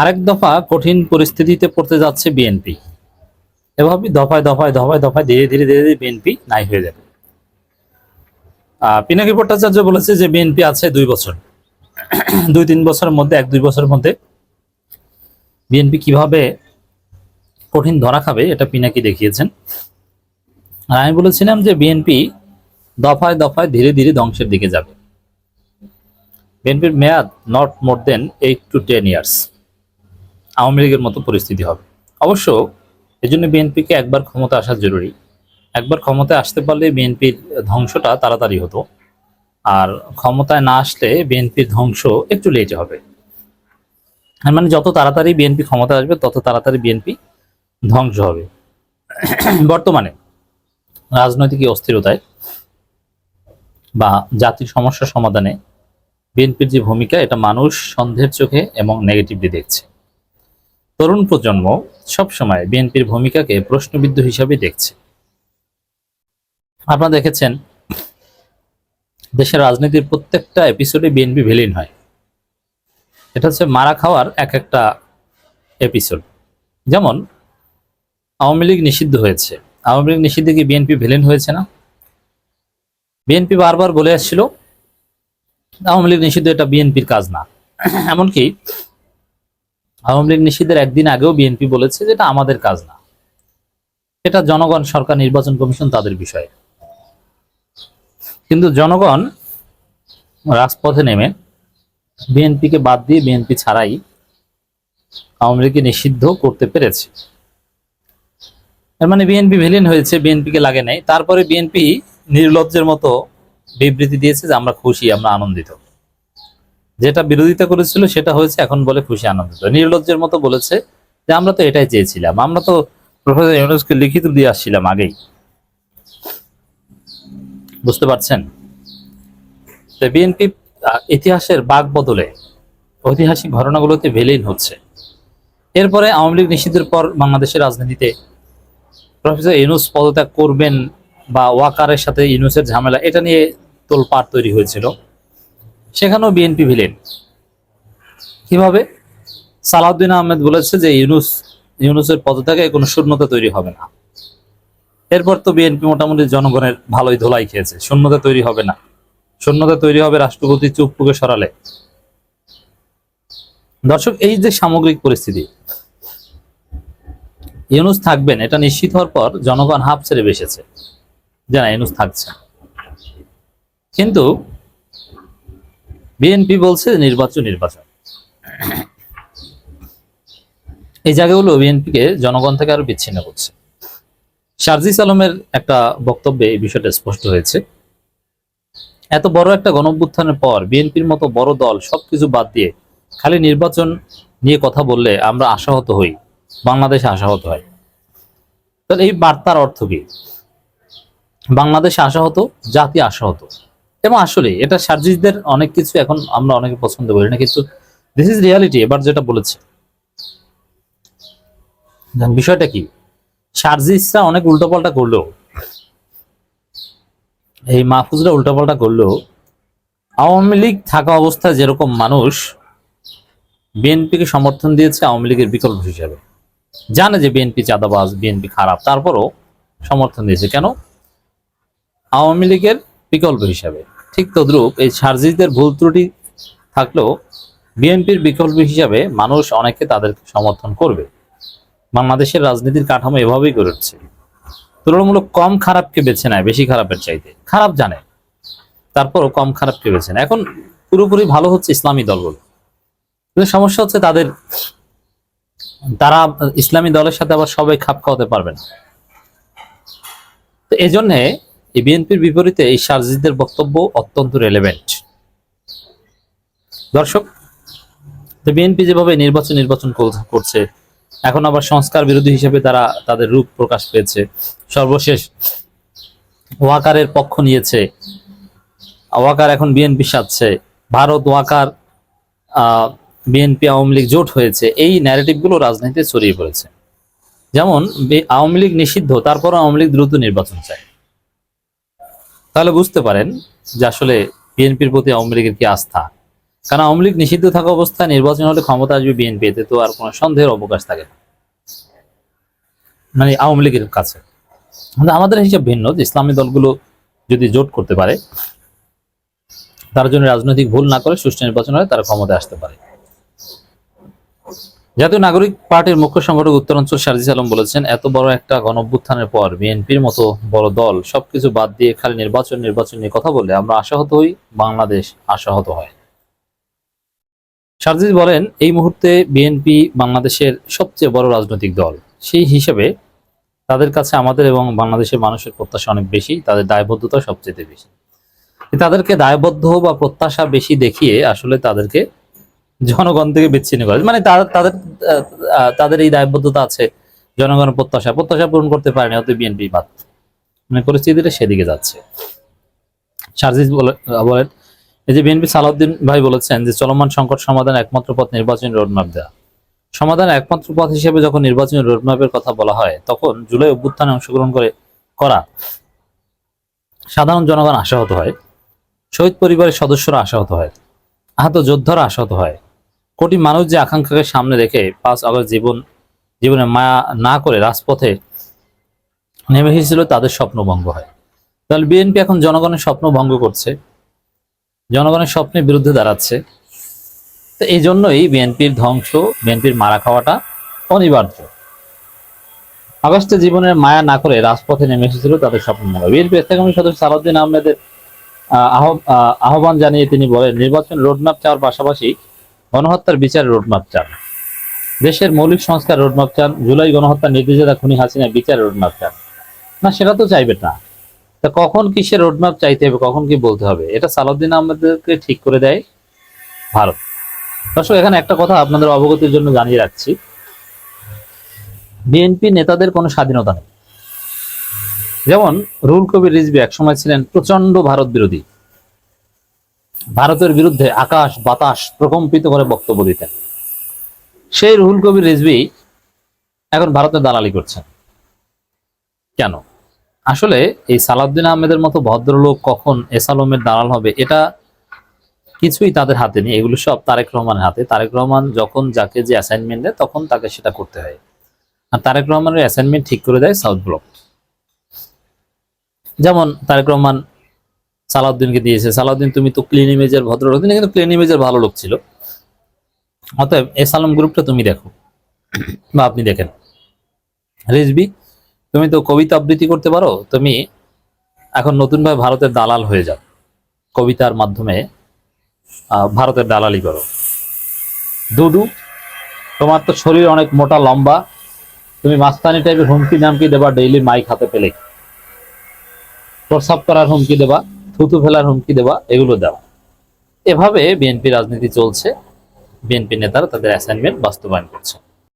আরেক দফা কঠিন পরিস্থিতিতে পড়তে যাচ্ছে বিএনপি এভাবে দফায় দফায় দফায় দফায় ধীরে ধীরে ধীরে ধীরে বিএনপি নাই হয়ে যাবে। পিনাকি ভট্টাচার্য বলেছে যে বিএনপি আছে দুই বছর। দুই তিন বছরের মধ্যে, এক দুই বছরের মধ্যে বিএনপি কীভাবে কঠিন ধরা খাবে এটা পিনাকি দেখিয়েছেন। আর আমি বলেছিলাম যে বিএনপি দফায় দফায় ধীরে ধীরে ধ্বংসের দিকে যাবে। বিএনপির মেয়াদ not more than eight to ten years Awami লীগের মতো পরিস্থিতি হবে। অবশ্য এই জন্য বিএনপিকে একবার ক্ষমতা আসা জরুরি। একবার ক্ষমতায় আসতে পারলে বিএনপির ধ্বংসটা তাড়াতাড়ি হতো। আর ক্ষমতায় না আসলে বিএনপির ধ্বংস একটু লেট হবে। মানে যত তাড়াতাড়ি বিএনপি ক্ষমতা আসবে, তত তাড়াতাড়ি বিএনপি ধ্বংস হবে। বর্তমানে রাজনৈতিক অস্থিরতায় বা জাতির সমস্যা সমাধানে বিএনপির যে ভূমিকা, এটা মানুষ সন্দেহের চোখে এবং নেগেটিভলি দেখছে। তরুণ প্রজন্ম সবসময় বিএনপির ভূমিকাকে প্রশ্নবিদ্ধ হিসাবে দেখছে। আপনারা দেখেছেন, দেশের রাজনীতির প্রত্যেকটা এপিসোডে বিএনপি ভিলেন হয়। এটা হচ্ছে মারা খাওয়ার এক একটা এপিসোড যেমন, আওয়ামী লীগ নিষিদ্ধ হয়েছে। আওয়ামী লীগ নিষিদ্ধে কি বিএনপি ভিলেন হয়েছে না? বিএনপি বারবার বলে আসছিল, আওয়ামী লীগ নিষিদ্ধ এটা বিএনপির কাজ না। এমনকি আওয়ামী লীগ নিষিদ্ধের একদিন আগেও বিএনপি বলেছে যে এটা আমাদের কাজ না। এটা জনগণ সরকার, নির্বাচন কমিশন তাদের বিষয়। কিন্তু জনগণ রাজপথে নেমে বিএনপিকে বাদ দিয়ে বিএনপি ছাড়াই আওয়ামী লীগকে নিষিদ্ধ করতে পেরেছে। এর মানে বিএনপি ভিলেন হয়েছে, বিএনপিকে লাগে নাই। তারপরে বিএনপি নির্লজ্জের মতো বিবৃতি দিয়েছে যে আমরা খুশি, আমরা আনন্দিত। যেটা বিরোধিতা করেছিল সেটা হয়েছে এখন বলে খুশি আনন্দিত নির্লজ্জের মতো বলেছে যে আমরা তো এটাই চেয়েছিলাম। আমরা তো প্রফেসর ইউনুসকে লিখিত দিয়ে আসছিলাম আগেই। বুঝতে পারছেন? বিএনপি ইতিহাসের বাঘ বদলে ঐতিহাসিক ঘটনাগুলোতে ভেলেই হচ্ছে। এরপরে আওয়ামী লীগ নিষিদ্ধের পর বাংলাদেশের রাজনীতিতে প্রফেসর ইউনুস পদত্যাগ করবেন বা ওয়াকারের সাথে ইউনুসের ঝামেলা, এটা নিয়ে তোলপাড় তৈরি হয়েছিল। সেখানেও বিএনপি ভিলেন। কীভাবে? সালাউদ্দিন আহমেদ বলেছে যে ইউনুস, ইউনুসের পদত্যাগে কোনো শূন্যতা তৈরি হবে না। এরপর তো বিএনপি মোটামুটি জনগণের ভালোই ধোলাই খেয়েছে। শূন্যতা তৈরি হবে না। শূন্যতা তৈরি হবে রাষ্ট্রপতি চুপটুকে সরালে। দর্শক, এই যে সামগ্রিক পরিস্থিতি, ইউনুস থাকবেন, এটা নিশ্চিত হওয়ার পর জনগণ হাফ ছেড়ে বেসেছে। যে না ইউনুস থাকছে। কিন্তু বিএনপি বলছে নির্বাচন নির্বাচন। এই জায়গাগুলো বিএনপিকে জনগণ থেকে আরও বিচ্ছিন্ন করছে। শারজিস আলমের একটা বক্তব্যে এই বিষয়টা স্পষ্ট হয়েছে। এত বড় একটা গণঅভ্যুত্থানের পর বিএনপির মতো বড় দল সবকিছু বাদ দিয়ে খালি নির্বাচন নিয়ে কথা বললে আমরা আশাহত হই, বাংলাদেশ আশাহত হয়। তাহলে এই বার্তার অর্থ কি? বাংলাদেশ আশাহত, জাতি আশাহত। এবং আসলে এটা সার্জিসদের অনেক কিছু এখন আমরা অনেকে পছন্দ করি না, কিন্তু দিস ইজ রিয়ালিটি এবার যেটা বলেছে। বিষয়টা কি? সার্জিসরা অনেক উল্টোপাল্টা করলেও এই মাহফুজরা উল্টোপাল্টা করলেও আওয়ামী লীগ থাকা অবস্থায় যেরকম মানুষ, বিএনপিকে সমর্থন দিয়েছে আওয়ামী লীগের বিকল্প হিসাবে। জানে যে বিএনপি চাঁদাবাজ, বিএনপি খারাপ, তারপরও সমর্থন দিয়েছে। কেন? আওয়ামী লীগের বিকল্প হিসাবে। ঠিক তদ্রুপ এই সার্জিসদের ভুল ত্রুটি থাকলেও বিএনপির বিকল্প হিসাবে মানুষ অনেকে তাদেরকে সমর্থন করবে। বাংলাদেশের রাজনীতির কাঠামো এভাবেই গড়ে উঠছে। তুলনামূলক কম খারাপকে বেছে নেয়, বেশি খারাপের চাইতে। খারাপ জানে, তারপরও কম খারাপকে বেছে নেয়। এখন পুরোপুরি ভালো হচ্ছে ইসলামী দলগুলো। কিন্তু সমস্যা হচ্ছে তাদের, তারা ইসলামী দলের সাথে আবার সবাই খাপ খাওয়াতে পারবে না। তো এই জন্যে এই বিএনপির বিপরীতে এই সার্জিদের বক্তব্য অত্যন্ত রেলেভেন্ট দর্শক, তো বিএনপি যেভাবে নির্বাচন নির্বাচন করছে, এখন আবার সংস্কার বিরোধী হিসেবে তারা তাদের রূপ প্রকাশ পেয়েছে। সর্বশেষ, ওয়াকারের পক্ষ নিয়েছে। ওয়াকার এখন বিএনপি সাজছে। ভারত ওয়াকার বিএনপি আওয়ামী লীগ জোট হয়েছে। এই ন্যারেটিভগুলো রাজনীতিতে ছড়িয়ে পড়েছে। যেমন আওয়ামী লীগ নিষিদ্ধ তারপর আওয়ামী লীগ দ্রুত নির্বাচন চায়। তাহলে বুঝতে পারেন যে আসলে বিএনপির প্রতি আওয়ামী লীগের কি আস্থা? কারণ আওয়ামী লীগ নিষিদ্ধ থাকা অবস্থায় নির্বাচন হলে ক্ষমতা আসবে বিএনপি এতে তো আর কোনো সন্দেহের অবকাশ থাকে না। মানে আওয়ামী লীগের কাছে। আমাদের হিসাব ভিন্ন যে ইসলামী দলগুলো যদি জোট করতে পারে, তার জন্য রাজনৈতিক ভুল না করে সুষ্ঠু নির্বাচন হলে তারা ক্ষমতায় আসতে পারে। জাতীয় নাগরিক পার্টির মুখ্য সংগঠক উত্তরাঞ্চল শারজিস আলম বলেছেন, এত বড় একটা গণ অভ্যুত্থানের পর বিএনপির মতো বড় দল সবকিছু বাদ দিয়ে খালি নির্বাচন নির্বাচন নিয়ে কথা বলে আমরা আশাহত হই, বাংলাদেশ আশাহত হয়। শারজিস বলেন, এই মুহূর্তে বিএনপি বাংলাদেশের সবচেয়ে বড় রাজনৈতিক দল। সেই হিসেবে তাদের কাছে আমাদের এবং বাংলাদেশের মানুষের প্রত্যাশা অনেক বেশি, তাদের দায়বদ্ধতা সবচেয়ে বেশি। তাদেরকে দায়বদ্ধ বা প্রত্যাশা বেশি দেখিয়ে আসলে তাদেরকে জনগণ থেকে বিচ্ছিন্ন করে। মানে তাদের তাদের এই দায়বদ্ধতা আছে। জনগণের প্রত্যাশা প্রত্যাশা পূরণ করতে পারেনি অত বিএনপি বাদ। মানে পরিস্থিতিটা সেদিকে যাচ্ছে। সার্জিস বলেন, এই যে বিএনপি সালাউদ্দিন ভাই বলেছেন যে চলমান সংকট সমাধান একমাত্র পথ নির্বাচনী রোডম্যাপ দেওয়া সমাধানের একমাত্র পথ হিসেবে যখন নির্বাচনী রোডম্যাপের কথা বলা হয়, তখন জুলাই অভ্যুত্থানে অংশগ্রহণ করে, করা। সাধারণ জনগণ আশাহত হয়। শহীদ পরিবারের সদস্যরা আশাহত হয়। আহত যোদ্ধারা আশাহত হয়। কোটি মানুষ যে আকাঙ্ক্ষাকে সামনে রেখে পাঁচ আগস্ট জীবন জীবনে মায়া না করে রাজপথে নেমে এসেছিল তাদের স্বপ্ন ভঙ্গ হয়। তাহলে বিএনপি এখন জনগণের স্বপ্ন ভঙ্গ করছে জনগণের স্বপ্নের বিরুদ্ধে দাঁড়াচ্ছে। তো এই জন্যই বিএনপির ধ্বংস বিএনপির মারা খাওয়াটা অনিবার্য। আগস্টে জীবনের মায়া না করে রাজপথে নেমে এসেছিল তাদের স্বপ্ন ভঙ্গ বিএনপি স্থায়ী সদস্য সালাউদ্দিন আহমেদের আহ, আহ্বান জানিয়ে তিনি বলেন নির্বাচন রোডম্যাপ চাওয়ার পাশাপাশি গণহত্যার বিচার রোডম্যাপ চান। দেশের মৌলিক সংস্কার রোডম্যাপ চান, জুলাই গণহত্যার নির্দেশিতা খুনি হাসিনা বিচার রোডম্যাপ চান। না, সেটা তো চাইবে না। তা কখন কিসের রোডম্যাপ চাইতে হবে, কখন কি বলতে হবে? এটা সালাউদ্দিন আহমেদকে ঠিক করে দেয় ভারত। দর্শক, এখানে একটা কথা আপনাদের অবগতির জন্য জানিয়ে রাখছি। বিএনপি নেতাদের কোনো স্বাধীনতা নেই। যেমন রুল কবির রিজভি একসময় ছিলেন প্রচণ্ড ভারত বিরোধী। ভারতের বিরুদ্ধে আকাশ, বাতাস প্রকম্পিত করে বক্তব্য দিতেন। সেই রুহুল কবির রিজভি এখন ভারতের দালালি করছেন। কেন? আসলে এই সালাউদ্দিন আহমেদের মতো ভদ্রলোক কখন এসালমের দালাল হবে, এটা কিছুই তাদের হাতে নেই। এগুলো সব তারেক রহমানের হাতে। তারেক রহমান যখন যাকে যে অ্যাসাইনমেন্ট দেয়, তখন তাকে সেটা করতে হয়। আর তারেক রহমানের অ্যাসাইনমেন্ট ঠিক করে দেয় সাউথ ব্লক। যেমন তারেক রহমান সালাউদ্দিনকে দিয়েছে। সালাউদ্দিন, তুমি তো ক্লিন ইমেজের ভদ্রলোক। তিনি কিন্তু ক্লিন ইমেজের ভালো লোক ছিল। অতএব এস আলম গ্রুপটা তুমি দেখো বা আপনি দেখেন। রিজবি তুমি তো কবিতা আবৃত্তি করতে পারো। তুমি এখন নতুনভাবে ভারতের দালাল হয়ে যাও। কবিতার মাধ্যমে ভারতের দালালি করো। দুদু, তোমার তো শরীর অনেক মোটা, লম্বা। তুমি মাস্তানি টাইপের হুমকি নামকি দেবা ডেইলি মাইক হাতে পেলে প্রস্রাব করার হুমকি দেবা। থুতু ফেলার হুমকি দেওয়া, এগুলো দেওয়া। এভাবে বিএনপি রাজনীতি চলছে। বিএনপি নেতারা তাদের অ্যাসাইনমেন্ট বাস্তবায়ন করছে।